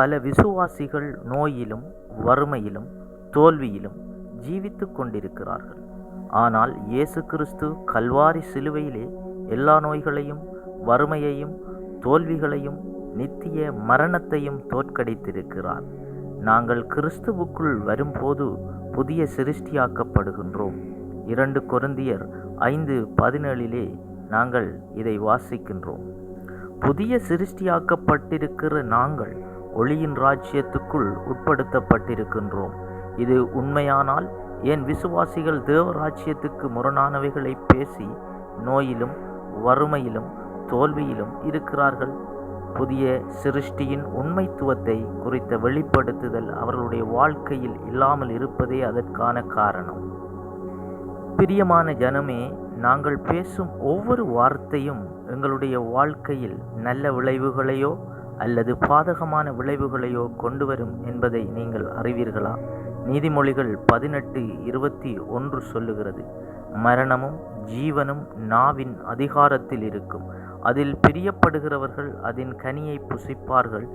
பல விசுவாசிகள் நோயிலும் வறுமையிலும் தோல்வியிலும் ஜீவித்து கொண்டிருக்கிறார்கள். ஆனால் இயேசு கிறிஸ்து கல்வாரி சிலுவையிலே எல்லா நோய்களையும் வறுமையையும் தோல்விகளையும் நித்திய மரணத்தையும் தோற்கடித்திருக்கிறார். நாங்கள் கிறிஸ்துவுக்குள் வரும்போது புதிய சிருஷ்டியாக்கப்படுகின்றோம். இரண்டு கொருந்தியர் ஐந்து பதினேழிலே நாங்கள் இதை வாசிக்கின்றோம். புதிய சிருஷ்டியாக்கப்பட்டிருக்கிற நாங்கள் ஒளியின் ராஜ்யத்துக்குள் உட்படுத்தப்பட்டிருக்கின்றோம். இது உண்மையானால் ஏன் விசுவாசிகள் தேவ ராஜ்யத்துக்கு முரணானவைகளை பேசி நோயிலும் வறுமையிலும் தோல்வியிலும் இருக்கிறார்கள்? புதிய சிருஷ்டியின் உண்மைத்துவத்தை குறித்த வெளிப்படுத்துதல் அவர்களுடைய வாழ்க்கையில் இல்லாமல் இருப்பதே அதற்கான காரணம். பிரியமான ஜனமே நாங்கள் பேசும் ஒவ்வொரு வார்த்தையும் எங்களுடைய வாழ்க்கையில் நல்ல விளைவுகளையோ அல்லது பாதகமான விளைவுகளையோ கொண்டு வரும் என்பதை நீங்கள் அறிவீர்களா? நீதிமொழிகள் பதினெட்டு இருபத்தி ஒன்று சொல்லுகிறது மரணமும் ஜீவனும் நாவின் அதிகாரத்தில் இருக்கும். அதில் பிரியப்படுகிறவர்கள் அதன் கனியை புசிப்பார்கள்.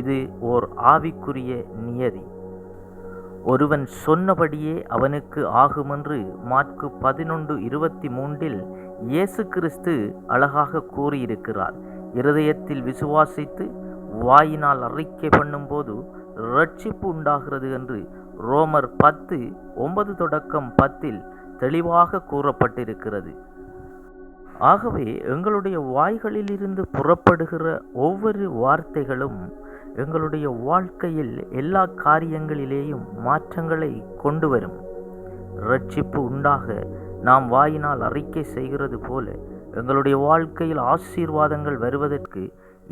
இது ஓர் ஆவிக்குரிய நியதி. ஒருவன் சொன்னபடியே அவனுக்கு ஆகுமென்று மாற்கு பதினொன்று இருபத்தி மூன்றில் இயேசு கிறிஸ்து அழகாக கூறியிருக்கிறார். இருதயத்தில் விசுவாசித்து வாயினால் அறிக்கை பண்ணும்போது ரட்சிப்பு உண்டாகிறது என்று ரோமர் பத்து ஒன்பது தொடக்கம் பத்தில் தெளிவாக கூறப்பட்டிருக்கிறது. ஆகவே எங்களுடைய வாய்களிலிருந்து புறப்படுகிற ஒவ்வொரு வார்த்தைகளும் எங்களுடைய வாழ்க்கையில் எல்லா காரியங்களிலேயும் மாற்றங்களை கொண்டு வரும். ரட்சிப்பு உண்டாக நாம் வாயினால் அறிக்கை செய்கிறது போல எங்களுடைய வாழ்க்கையில் ஆசீர்வாதங்கள் வருவதற்கு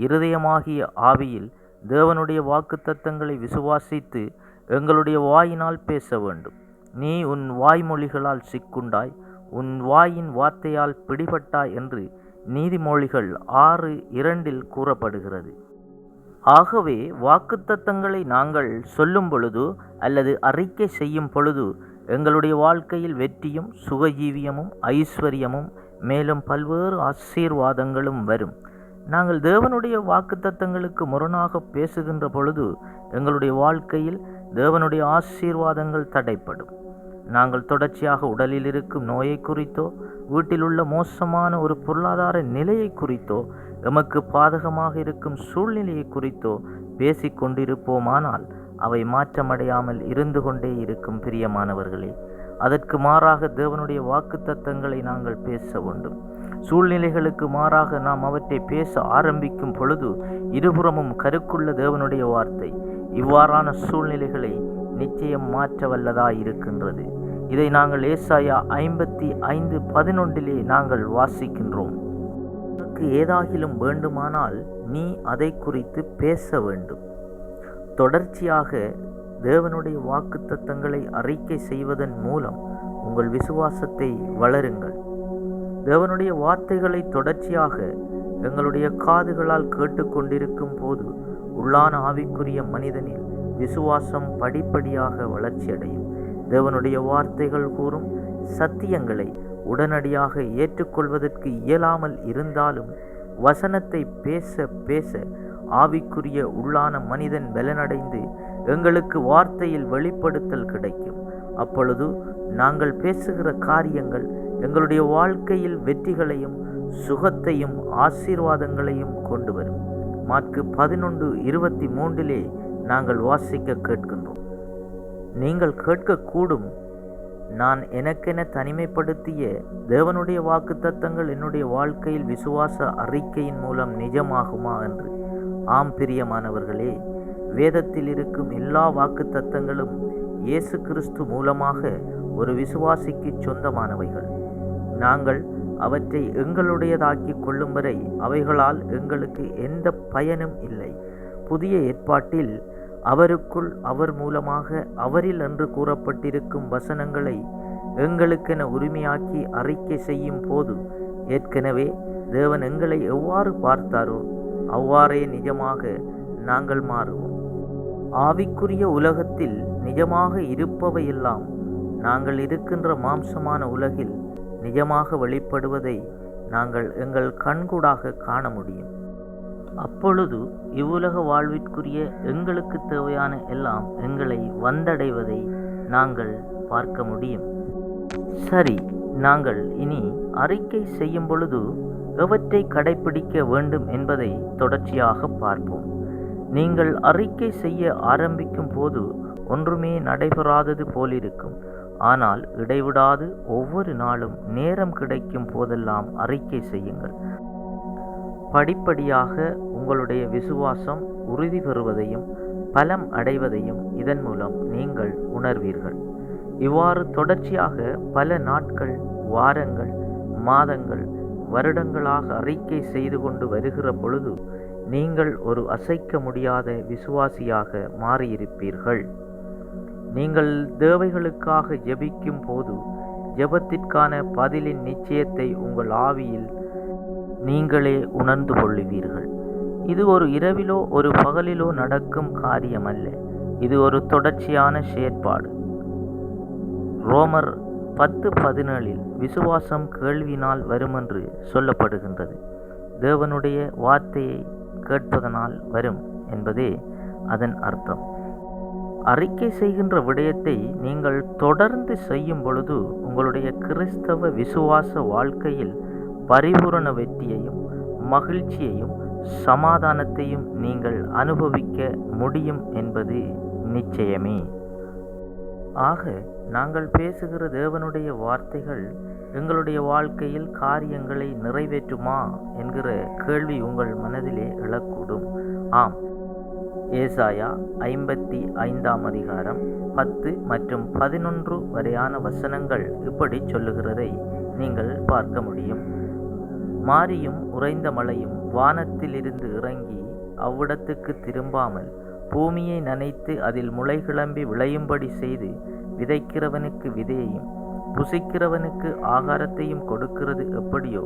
இருதயமாகிய ஆவியில் தேவனுடைய வாக்குத்தத்தங்களை விசுவாசித்து எங்களுடைய வாயினால் பேச வேண்டும். நீ உன் வாய்மொழிகளால் சிக்குண்டாய் உன் வாயின் வார்த்தையால் பிடிபட்டாய் என்று நீதிமொழிகள் ஆறு இரண்டில் கூறப்படுகிறது. ஆகவே வாக்குத்தத்தங்களை நாங்கள் சொல்லும் பொழுது அல்லது அறிக்கை செய்யும் பொழுது எங்களுடைய வாழ்க்கையில் வெற்றியும் சுகஜீவியமும் ஐஸ்வர்யமும் மேலும் பல்வேறு ஆசீர்வாதங்களும் வரும். நாங்கள் தேவனுடைய வாக்குத்தத்தங்களுக்கு முரணாக பேசுகின்ற பொழுது எங்களுடைய வாழ்க்கையில் தேவனுடைய ஆசீர்வாதங்கள் தடைப்படும். நாங்கள் தொடர்ச்சியாக உடலில் இருக்கும் நோயை குறித்தோ வீட்டில் உள்ள மோசமான ஒரு பொருளாதார நிலையை குறித்தோ எமக்கு பாதகமாக இருக்கும் சூழ்நிலையை குறித்தோ பேசிக்கொண்டிருப்போமானால் அவை மாற்றமடையாமல் இருந்து கொண்டே இருக்கும் பிரியமானவர்களே. அதற்கு மாறாக தேவனுடைய வாக்குத்தத்தங்களை நாங்கள் பேச வேண்டும். சூழ்நிலைகளுக்கு மாறாக நாம் அவற்றை பேச ஆரம்பிக்கும் பொழுது இருபுறமும் கருக்குள்ள தேவனுடைய வார்த்தை இவ்வாறான சூழ்நிலைகளை நிச்சயம் மாற்றவல்லதாய் இருக்கின்றது. இதை நாங்கள் ஏசாயா ஐம்பத்தி ஐந்து பதினொன்றிலே நாங்கள் வாசிக்கின்றோம். உனக்கு ஏதாகிலும் வேண்டுமானால் நீ அதை குறித்து பேச வேண்டும். தொடர்ச்சியாக தேவனுடைய வாக்குத்தத்தங்களை அறிக்கை செய்வதன் மூலம் உங்கள் விசுவாசத்தை வளருங்கள். தேவனுடைய வார்த்தைகளை தொடர்ச்சியாக எங்களுடைய காதுகளால் கேட்டுக்கொண்டிருக்கும் போது உள்ளான ஆவிக்குரிய மனிதனில் விசுவாசம் படிப்படியாக வளர்ச்சியடையும். தேவனுடைய வார்த்தைகள் கூறும் சத்தியங்களை உடனடியாக ஏற்றுக்கொள்வதற்கு இயலாமல் இருந்தாலும் வசனத்தை பேச பேச ஆவிக்குரிய உள்ளான மனிதன் பலனடைந்து எங்களுக்கு வார்த்தையில் வெளிப்படுத்தல் கிடைக்கும். அப்பொழுது நாங்கள் பேசுகிற காரியங்கள் எங்களுடைய வாழ்க்கையில் வெற்றிகளையும் சுகத்தையும் ஆசீர்வாதங்களையும் கொண்டு வரும். மாற்கு பதினொன்று இருபத்தி மூன்றிலே நாங்கள் வாசிக்க கேட்கின்றோம். நீங்கள் கேட்கக்கூடும் நான் எனக்கென தனிமைப்படுத்திய தேவனுடைய வாக்குத்தத்தங்கள் என்னுடைய வாழ்க்கையில் விசுவாச அறிக்கையின் மூலம் நிஜமாகுமா என்று. ஆம் பிரியமானவர்களே வேதத்தில் இருக்கும் எல்லா வாக்குத்தத்தங்களும் இயேசு கிறிஸ்து மூலமாக ஒரு விசுவாசிக்கு சொந்தமானவைகள். நாங்கள் அவற்றை எங்களுடையதாக்கி கொள்ளும் வரை அவைகளால் எங்களுக்கு எந்த பயனும் இல்லை. புதிய ஏற்பாட்டில் அவருக்குள் அவர் மூலமாக அவரில் என்று கூறப்பட்டிருக்கும் வசனங்களை எங்களுக்கென உரிமையாக்கி அறிக்கை செய்யும் போது ஏற்கனவே தேவன் எங்களை எவ்வாறு பார்த்தாரோ அவ்வாறே நிஜமாக நாங்கள் மாறுவோம். ஆவிக்குரிய உலகத்தில் நிஜமாக இருப்பவையெல்லாம் நாங்கள் இருக்கின்ற மாம்சமான உலகில் நிஜமாக வெளிப்படுவதை நாங்கள் எங்கள் கண்கூடாக காண முடியும். அப்பொழுது இவ்வுலக வாழ்விற்குரிய எங்களுக்கு தேவையான எல்லாம் எங்களை வந்தடைவதை நாங்கள் பார்க்க முடியும். சரி நாங்கள் இனி அறிக்கை செய்யும் பொழுது எவற்றை கடைபிடிக்க வேண்டும் என்பதை தொடர்ச்சியாக பார்ப்போம். நீங்கள் அறிக்கை செய்ய ஆரம்பிக்கும் போது ஒன்றுமே நடைபெறாதது போலிருக்கும். ஆனால் இடைவிடாது ஒவ்வொரு நாளும் நேரம் கிடைக்கும் போதெல்லாம் அறிக்கை செய்யுங்கள். படிப்படியாக உங்களுடைய விசுவாசம் உறுதி பெறுவதையும் பலம் அடைவதையும் இதன் மூலம் நீங்கள் உணர்வீர்கள். இவ்வாறு தொடர்ச்சியாக பல நாட்கள் வாரங்கள் மாதங்கள் வருடங்களாக அறிக்கை செய்து கொண்டு வருகிற பொழுது நீங்கள் ஒரு அசைக்க முடியாத விசுவாசியாக மாறியிருப்பீர்கள். நீங்கள் தேவைகளுக்காக ஜெபிக்கும் போது ஜெபத்திற்கான பதிலின் நிச்சயத்தை உங்கள் ஆவியில் நீங்களே உணர்ந்து கொள்ளுவீர்கள். இது ஒரு இரவிலோ ஒரு பகலிலோ நடக்கும் காரியமல்ல. இது ஒரு தொடர்ச்சியான செயற்பாடு. ரோமர் பத்து பதினேழில் விசுவாசம் கேள்வினால் வருமென்று சொல்லப்படுகின்றது. தேவனுடைய வார்த்தையை கேட்பதனால் வரும் என்பதே அதன் அர்த்தம். அறிக்கை செய்கின்ற விடயத்தை நீங்கள் தொடர்ந்து செய்யும் பொழுது உங்களுடைய கிறிஸ்தவ விசுவாச வாழ்க்கையில் பரிபூரண வெற்றியையும் மகிழ்ச்சியையும் சமாதானத்தையும் நீங்கள் அனுபவிக்க முடியும் என்பது நிச்சயமே. ஆக நாங்கள் பேசுகிற தேவனுடைய வார்த்தைகள் எங்களுடைய வாழ்க்கையில் காரியங்களை நிறைவேற்றுமா என்கிற கேள்வி உங்கள் மனதிலே எழக்கூடும். ஆம் ஏசாயா ஐம்பத்தி ஐந்தாம் அதிகாரம் பத்து மற்றும் பதினொன்று வரையான வசனங்கள் இப்படி சொல்லுகிறதை நீங்கள் பார்க்க முடியும். மாரியும் உறைந்த மழையும் வானத்திலிருந்து இறங்கி அவ்விடத்துக்கு திரும்பாமல் பூமியை நனைத்து அதில் முளை கிளம்பி விளையும்படி செய்து விதைக்கிறவனுக்கு விதையையும் புசிக்கிறவனுக்கு ஆகாரத்தையும் கொடுக்கிறது எப்படியோ?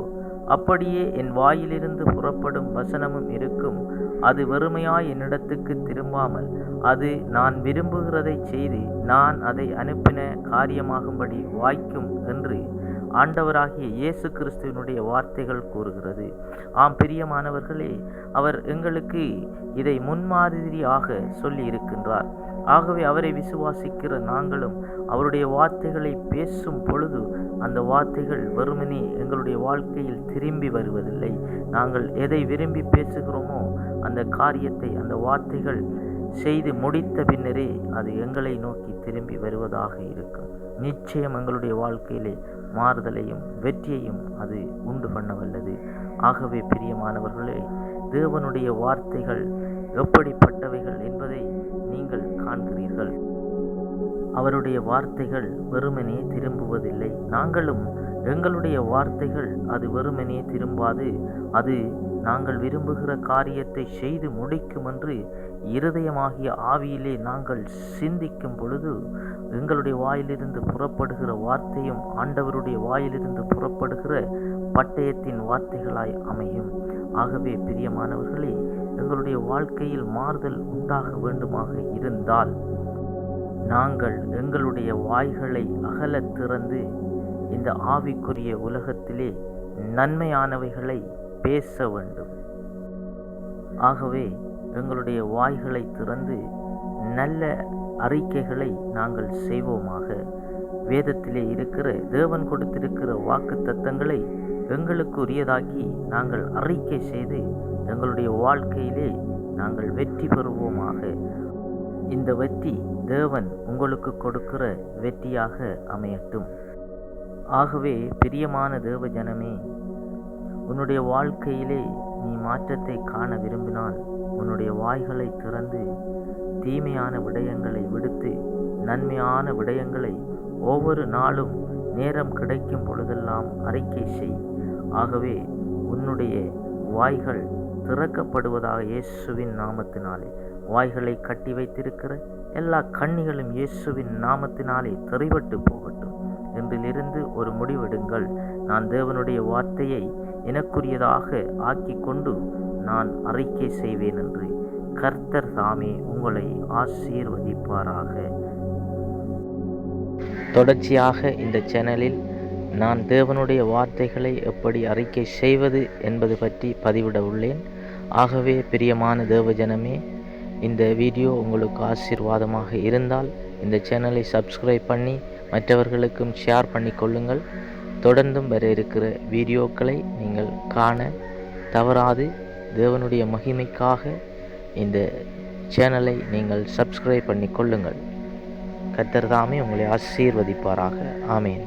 அப்படியே என் வாயிலிருந்து புறப்படும் வசனமும் இருக்கும். அது வெறுமையாய் என்னிடத்துக்கு திரும்பாமல் அது நான் விரும்புகிறதை செய்து நான் அதை அனுப்பின காரியமாகும்படி வாய்க்கும் என்று ஆண்டவராகிய இயேசு கிறிஸ்துவனுடைய வார்த்தைகள் கூறுகிறது. ஆம் பிரியமானவர்களே அவர் எங்களுக்கு இதை முன்மாதிரியாக சொல்லி இருக்கின்றார் ஆகவே அவரை விசுவாசிக்கிற நாங்களும் அவருடைய வார்த்தைகளை பேசும் பொழுது அந்த வார்த்தைகள் வெறுமனே எங்களுடைய வாழ்க்கையில் திரும்பி வருவதில்லை. நாங்கள் எதை விரும்பி பேசுகிறோமோ அந்த காரியத்தை அந்த வார்த்தைகள் செய்து முடித்த பின்னரே அது எங்களை நோக்கி திரும்பி வருவதாக இருக்கும் நிச்சயம் எங்களுடைய வாழ்க்கையிலே மாறுதலையும் வெற்றியையும் அது உண்டு பண்ண வல்லது. ஆகவே பிரியமானவர்களே தேவனுடைய வார்த்தைகள் எப்படிப்பட்டவைகள் என்று காண்கிறீர்கள். அவருடைய வார்த்தைகள் வெறுமனே திரும்புவதில்லை. நாங்களும் எங்களுடைய வார்த்தைகள் அது வெறுமனே திரும்பாது. அது நாங்கள் விரும்புகிற காரியத்தை செய்து முடிக்கும் என்று இருதயமாகிய ஆவியிலே நாங்கள் சிந்திக்கும் பொழுது எங்களுடைய வாயிலிருந்து புறப்படுகிற வார்த்தையும் ஆண்டவருடைய வாயிலிருந்து புறப்படுகிற பட்டயத்தின் வார்த்தைகளாய் அமையும். ஆகவே பிரியமானவர்களே எங்களுடைய வாழ்க்கையில் மாறுதல் உண்டாக வேண்டுமாக இருந்தால் நாங்கள் எங்களுடைய வாய்களை அகல திறந்து இந்த ஆவிக்குரிய உலகத்திலே நன்மையானவைகளை பேச வேண்டும். ஆகவே எங்களுடைய வாய்களை திறந்து நல்ல அறிக்கைகளை நாங்கள் செய்வோமாக. வேதத்திலே இருக்கிற தேவன் கொடுத்திருக்கிற வாக்கு தத்தங்களை எங்களுக்கு உரியதாக்கி நாங்கள் அறிக்கை செய்து எங்களுடைய வாழ்க்கையிலே நாங்கள் வெற்றி பெறுவோமாக. இந்த வெற்றி தேவன் உங்களுக்கு கொடுக்கிற வெற்றியாக அமையட்டும். ஆகவே பிரியமான தேவ ஜனமே உன்னுடைய வாழ்க்கையிலே நீ மாற்றத்தை காண விரும்பினால் உன்னுடைய வாய்களை திறந்து தீமையான விடயங்களை விடுத்து நன்மையான விடயங்களை ஒவ்வொரு நாளும் நேரம் கிடைக்கும் பொழுதெல்லாம் அறிக்கை செய். ஆகவே உன்னுடைய வாய்கள் திறக்கப்படுவதாக இயேசுவின் நாமத்தினாலே. வாய்களை கட்டி வைத்திருக்கிற எல்லா கண்ணிகளும் இயேசுவின் நாமத்தினாலே தெரிவட்டு போகட்டும். என்றிலிருந்து ஒரு முடிவெடுங்கள். நான் தேவனுடைய வார்த்தையை எனக்குரியதாக ஆக்கி கொண்டு நான் அறிக்கை செய்வேன் என்று கர்த்தர் தாமே உங்களை ஆசீர்வதிப்பாராக. தொடர்ச்சியாக இந்த சேனலில் நான் தேவனுடைய வார்த்தைகளை எப்படி அறிக்கை செய்வது என்பது பற்றி பதிவிட உள்ளேன். ஆகவே பிரியமான தேவஜனமே இந்த வீடியோ உங்களுக்கு ஆசீர்வாதமாக இருந்தால் இந்த சேனலை சப்ஸ்கிரைப் பண்ணி மற்றவர்களுக்கும் ஷேர் பண்ணி கொள்ளுங்கள். தொடர்ந்தும் வர இருக்கிற வீடியோக்களை நீங்கள் காண தவறாது. தேவனுடைய மகிமைக்காக இந்த சேனலை நீங்கள் சப்ஸ்கிரைப் பண்ணி கொள்ளுங்கள். கத்தர்தாமே உங்களை ஆசீர்வதிப்பாராக. ஆமேன்.